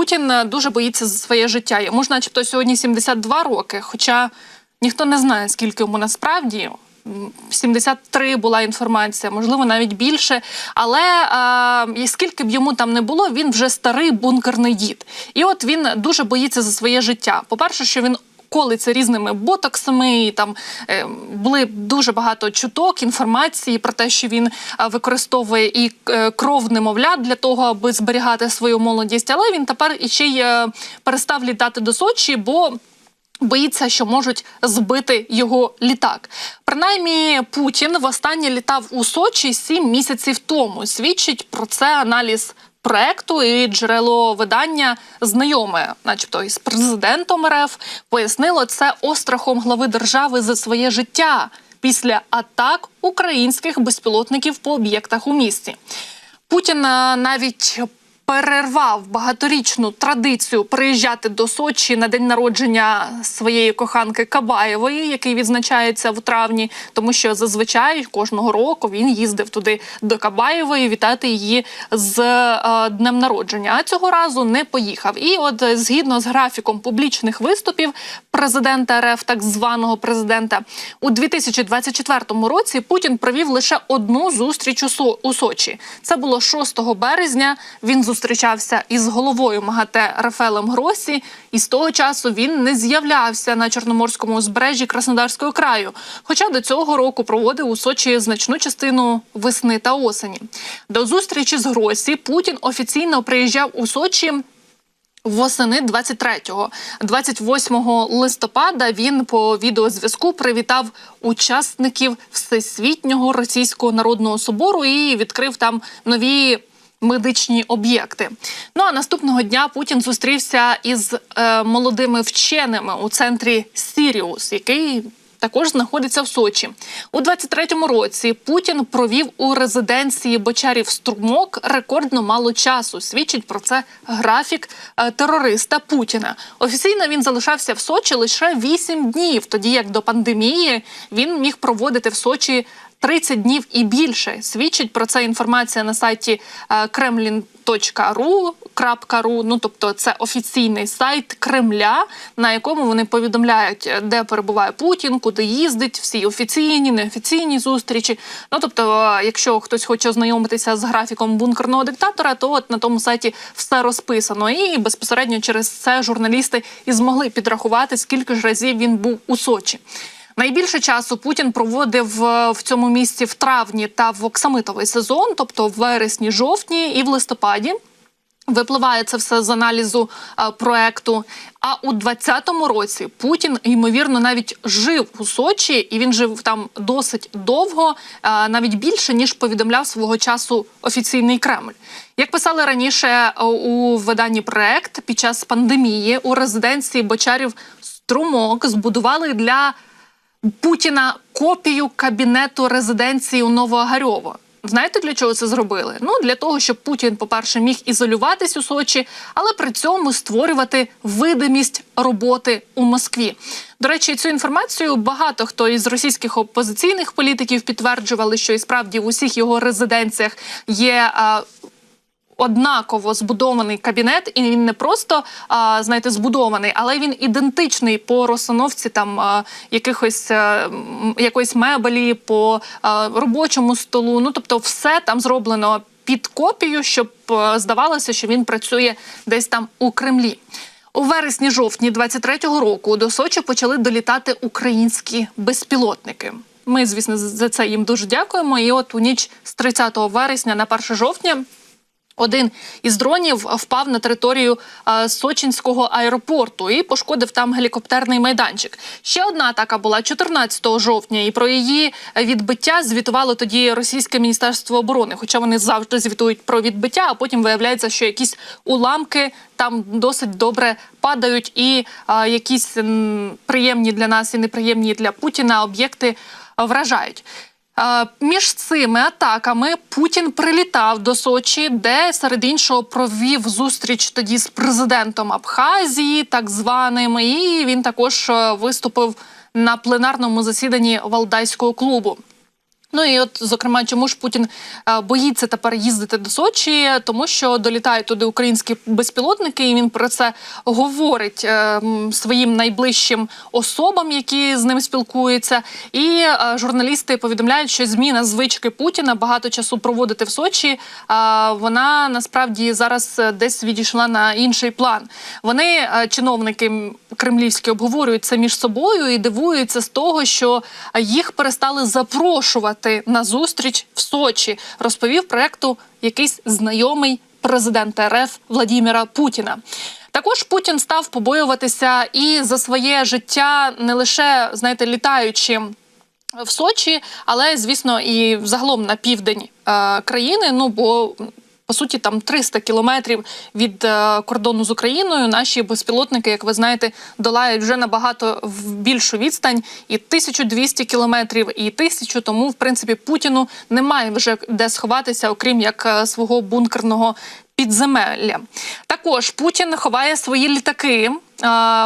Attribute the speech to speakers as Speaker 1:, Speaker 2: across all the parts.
Speaker 1: Путін е, дуже боїться за своє життя. Йому ж, начебто, сьогодні 72 роки, хоча ніхто не знає, скільки йому насправді. М, 73 була інформація, можливо, навіть більше. Але а, і скільки б йому там не було, він вже старий бункерний дід. І от він дуже боїться за своє життя. По-перше, що він колиться різними ботоксами. І там е, були дуже багато чуток, інформації про те, що він використовує і е, кров немовлят для того, аби зберігати свою молодість. Але він тепер іще й е, перестав літати до Сочі, бо. Боїться, що можуть збити його літак. Принаймні, Путін востаннє літав у Сочі сім місяців тому. Свідчить про це аналіз проекту і джерело видання знайоме, начебто із президентом РФ, пояснило це острахом глави держави за своє життя після атак українських безпілотників по об'єктах у місті. Путін е, навіть перервав багаторічну традицію приїжджати до Сочі на день народження своєї коханки Кабаєвої, який відзначається в травні, тому що зазвичай кожного року він їздив туди до Кабаєвої вітати її з е, днем народження. А цього разу не поїхав. І от е, згідно з графіком публічних виступів президента РФ, так званого президента, у 2024 році Путін провів лише одну зустріч у, Со- у Сочі. Це було 6 березня. Він зустрічався із головою МАГАТЕ Рафелем Гросі, і з того часу він не з'являвся на чорноморському узбережжі Краснодарського краю. Хоча до цього року проводив у Сочі значну частину весни та осені. До зустрічі з Гросі Путін офіційно приїжджав у Сочі. Восени 23-го, 28 листопада він по відеозв'язку привітав учасників Всесвітнього російського народного собору і відкрив там нові медичні об'єкти. Ну а наступного дня Путін зустрівся із е, молодими вченими у центрі Сіріус, який також знаходиться в Сочі. У 23-му році Путін провів у резиденції Бочарів Струмок рекордно мало часу. Свідчить про це графік е, терориста Путіна. Офіційно він залишався в Сочі лише 8 днів, тоді як до пандемії він міг проводити в Сочі 30 днів і більше. Свідчить про це інформація на сайті е, kremlin.ru, .ru, ну тобто це офіційний сайт Кремля, на якому вони повідомляють, е, де перебуває Путін, куди їздить, всі офіційні, неофіційні зустрічі. Ну тобто, е, якщо хтось хоче ознайомитися з графіком бункерного диктатора, то от на тому сайті все розписано. І безпосередньо через це журналісти і змогли підрахувати, скільки ж разів він був у Сочі. Найбільше часу Путін проводив е, в цьому місці в травні та в оксамитовий сезон, тобто в вересні, жовтні і в листопаді. Випливає це все з аналізу е, проекту. А у 2020 році Путін ймовірно навіть жив у Сочі, і він жив там досить довго, е, навіть більше ніж повідомляв свого часу офіційний Кремль. Як писали раніше у виданні проект під час пандемії у резиденції Бочарів Струмок збудували для Путіна копію кабінету резиденції у Новоагарьово. Знаєте, для чого це зробили? Ну для того, щоб Путін, по-перше, міг ізолюватись у Сочі, але при цьому створювати видимість роботи у Москві. До речі, цю інформацію багато хто із російських опозиційних політиків підтверджували, що і справді в усіх його резиденціях є. А, Однаково збудований кабінет, і він не просто знаєте, збудований, але він ідентичний по розстановці там якихось а, якоїсь мебелі, по робочому столу. Ну тобто, все там зроблено під копію, щоб а, здавалося, що він працює десь там у Кремлі. У вересні-жовтні 23-го року до Сочі почали долітати українські безпілотники. Ми, звісно, за це їм дуже дякуємо. І от у ніч з 30 вересня на 1 жовтня один із дронів впав на територію е, Сочинського аеропорту і пошкодив там гелікоптерний майданчик. Ще одна атака була 14 жовтня, і про її відбиття звітувало тоді російське міністерство оборони. Хоча вони завжди звітують про відбиття, а потім виявляється, що якісь уламки там досить добре падають, і е, якісь м, приємні для нас і неприємні для Путіна об'єкти вражають. Між цими атаками Путін прилітав до Сочі, де серед іншого провів зустріч тоді з президентом Абхазії, так званим, і він також е, виступив на пленарному засіданні Валдайського клубу. Ну і от, зокрема, чому ж Путін боїться тепер їздити до Сочі, тому що долітають туди українські безпілотники, і він про це говорить е, своїм найближчим особам, які з ним спілкуються. І е, журналісти повідомляють, що зміна звички Путіна багато часу проводити в Сочі. Вона насправді зараз е, десь відійшла на інший план. Вони чиновники кремлівські обговорюють це між собою і дивуються з того, що їх перестали запрошувати на зустріч в Сочі. Розповів проекту якийсь знайомий президента РФ Владіміра Путіна. Також Путін став побоюватися і за своє життя не лише знаєте, літаючи в Сочі, але звісно і загалом на південь е, країни. Ну бо по суті там 300 кілометрів від е, кордону з Україною. Наші безпілотники, як ви знаєте, долають вже набагато в більшу відстань, і 1200 кілометрів, і 1000, Тому, в принципі, Путіну немає вже де сховатися, окрім як е, свого бункерного підземелля. Також Путін ховає свої літаки.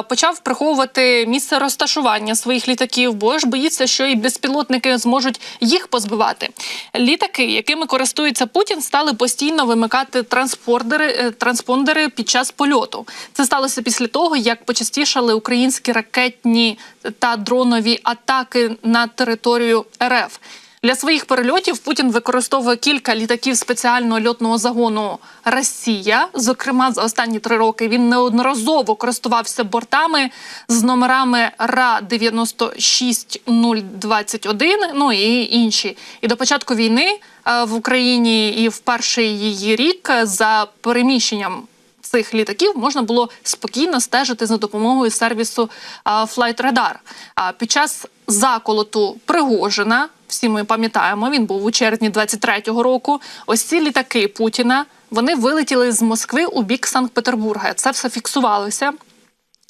Speaker 1: Почав приховувати місце розташування своїх літаків, бо ж боїться, що і безпілотники зможуть їх позбивати. Літаки, якими користується Путін, стали постійно вимикати транспордери, е, транспондери під час польоту. Це сталося після того, як почастішали українські ракетні та дронові атаки на територію РФ. Для своїх перельотів Путін використовує кілька літаків спеціального льотного загону Росія. Зокрема, за останні три роки він неодноразово користувався бортами з номерами РА 96021, ну і інші. І до початку війни е, в Україні і в перший її рік е, за переміщенням цих літаків можна було спокійно стежити за допомогою сервісу Flight Radar. А під час заколоту Пригожина, всі ми пам'ятаємо, він був у червні 23-го року. Ось ці літаки Путіна вони вилетіли з Москви у бік Санкт-Петербурга. Це все фіксувалося.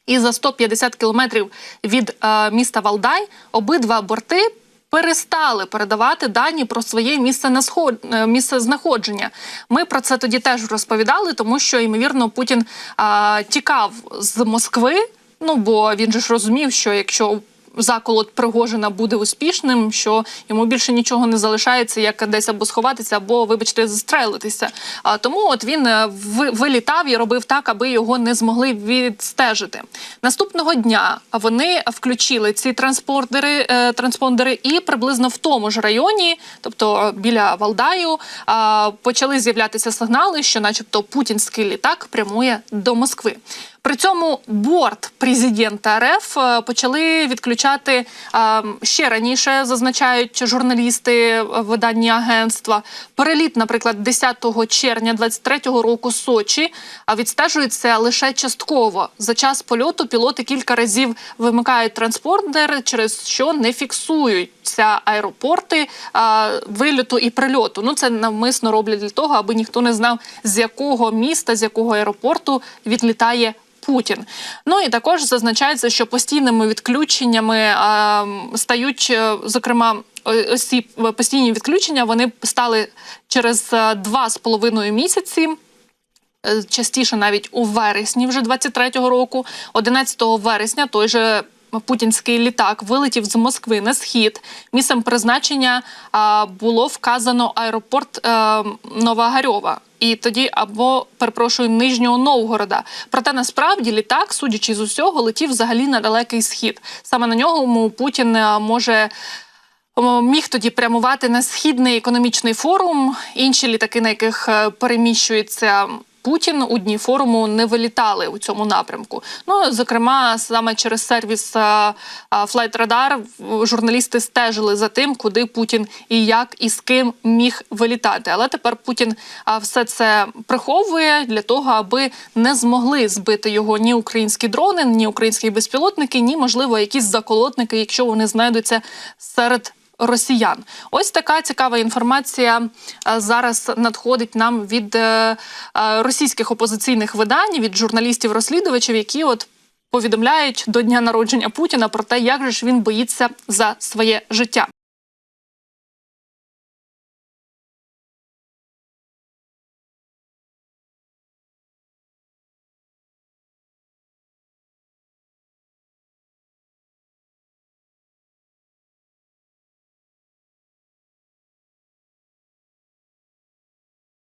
Speaker 1: І за 150 кілометрів від е, міста Валдай обидва борти перестали передавати дані про своє місце на сход... е, місце знаходження. Ми про це тоді теж розповідали, тому що ймовірно Путін е, тікав з Москви. Ну бо він же ж розумів, що якщо заколот Пригожина буде успішним, що йому більше нічого не залишається, як десь або сховатися, або, вибачте, застрелитися. А тому от він е, вилітав і робив так, аби його не змогли відстежити. Наступного дня вони включили ці транспордери, е, транспондери, і приблизно в тому ж районі, тобто е, біля Валдаю, почали з'являтися сигнали, що, начебто, путінський літак прямує до Москви. При цьому борт президента РФ е, почали відключати е, ще раніше, зазначають журналісти е, видання агентства. Переліт, наприклад, 10 червня 23-го року Сочі, відстежується лише частково. За час польоту пілоти кілька разів вимикають транспордер, через що не фіксуються аеропорти вильоту і прильоту. Ну це навмисно роблять для того, аби ніхто не знав, з якого міста, з якого аеропорту відлітає Путін. Ну і також зазначається, що постійними відключеннями стають, е, зокрема, ось ці постійні відключення вони стали через е, два з половиною місяці. Е, Частіше навіть у вересні вже 23-го року, 11 вересня, той же путінський літак вилетів з Москви на схід. Місцем призначення а, було вказано аеропорт е, Новогарьова. І тоді або перепрошую Нижнього Новгорода. Проте насправді літак, судячи з усього, летів взагалі на далекий схід. Саме на нього Путін е, може Міг тоді прямувати на східний економічний форум. Інші літаки, на яких е, переміщується Путін, у дні форуму не вилітали у цьому напрямку. Ну зокрема, саме через сервіс е, е, Flight Radar журналісти стежили за тим, куди Путін і як і з ким міг вилітати. Але тепер Путін все це приховує для того, аби не змогли збити його ні українські дрони, ні українські безпілотники, ні можливо якісь заколотники, якщо вони знайдуться серед росіян. Ось така цікава інформація е, зараз надходить нам від е, е, російських опозиційних видань, від журналістів-розслідувачів, які от повідомляють до дня народження Путіна про те, як же ж він боїться за своє життя.